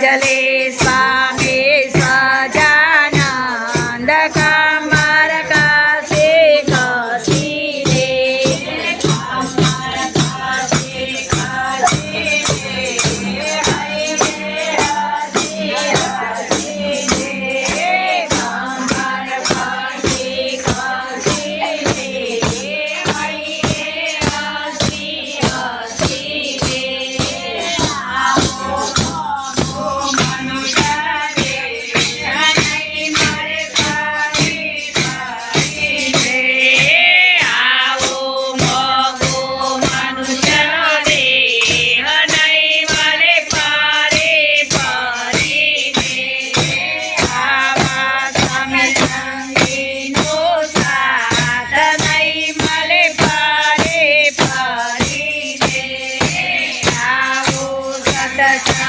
जले स्वाहा Thank.